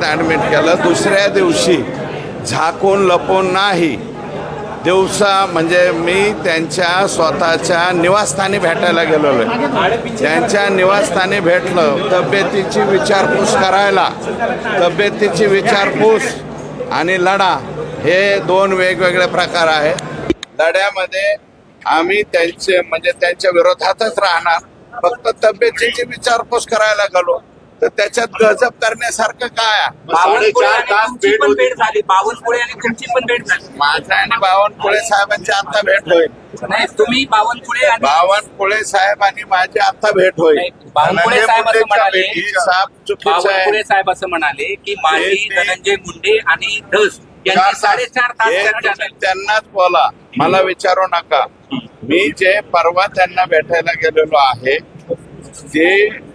Admit केलं. दुसऱ्या दिवशी झाकून लपून नाही. दिवसा म्हणजे मी त्यांच्या स्वतःच्या निवासस्थानी भेटायला गेलेलो आहे त्यांच्या निवासस्थानी भेटलं. तब्येतीची विचारपूस करायला. तब्येतीची विचारपूस आणि लढा हे दोन वेगवेगळे प्रकार आहेत लढ्यामध्ये आम्ही त्यांचे म्हणजे त्यांच्या विरोधातच राहणार. फक्त तब्येतीची विचारपूस करायला गेलो. तर त्याच्यात गजब करण्यासारखं काय? बावनकुळे तुमची भेट पण होती. भेट झाली. बावनकुळे आणि तुमची पण भेट झाली. माझा आणि बावनकुळे साहेबांची आता भेट होईल. नाही तुम्ही बावनकुळे आणि बावनकुळे साहेब आणि माझी आता भेट होईल. बावनकुळे साहेब असं म्हणाले. ही बावनकुळे साहेब असं म्हणाले की माझी धनंजय मुंडे आणि धस यांची. साडेचार तास त्यांनाच बोला. मला विचारू नका. मी जे परवा त्यांना भेटायला गेलेलो आहे ते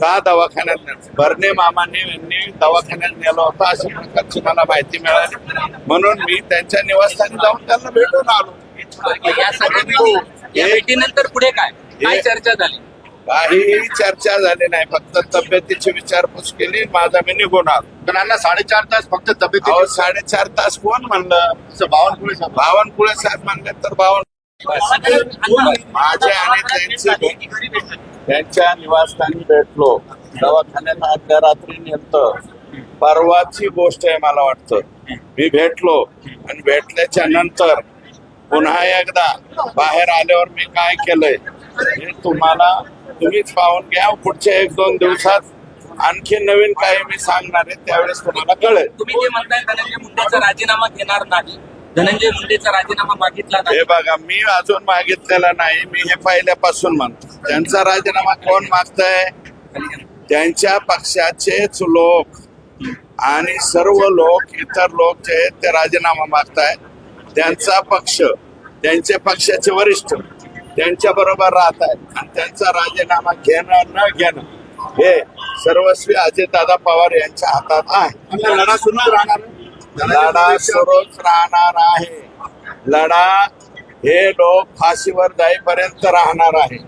का दवाखान्यात भरणे मामाने यांनी दवाखान्यात नेलं होतं अशा प्रकारची मला माहिती मिळाली. म्हणून मी त्यांच्या निवासस्थानी जाऊन त्यांना भेटून आलो. भेटीनंतर पुढे काय? काय चर्चा झाली? काहीही चर्चा झाली नाही. फक्त तब्येतीची विचारपूस केली. माझा मी निघून आलो. जणांना साडेचार तास फक्त तब्येती साडेचार तास कोण म्हणलं? बावनकुळे साहेब. बावनकुळे साहेब म्हणले तर बावन माझे आणि त्यांचे त्यांच्या निवासस्थानी भेटलो. दवाखान्यात आदल्या रात्री नेलत परवाची गोष्ट आहे मला वाटतं. मी भेटलो आणि भेटल्याच्या नंतर पुन्हा एकदा बाहेर आल्यावर मी काय केलंय? हे तुम्हाला तुम्हीच पाहून घ्या. पुढच्या एक दोन दिवसात आणखी नवीन काही मी सांगणार आहे त्यावेळेस तुम्हाला कळेल. तुम्ही जे म्हणताय मुंडेचा राजीनामा घेणार नाही. धनंजय मुंडेचा राजीनामा मागितला हे बघा मी अजून मागितलेला नाही मी हे पहिल्यापासून म्हणतो. त्यांचा राजीनामा कोण मागतंय? त्यांच्या पक्षाचेच लोक. आणि सर्व लोक इतर लोक जे आहेत ते राजीनामा मागतायत त्यांचा पक्ष त्यांचे पक्षाचे वरिष्ठ त्यांच्या बरोबर राहत आहेत. आणि त्यांचा राजीनामा घेणं न घेणं हे सर्वस्वी अजितदादा पवार यांच्या हातात आहे. लढा सुरू राहणार लढा सुरूच राहणार आहे. लढा हे लोक फाशीवर जाईपर्यंत राहणार आहे.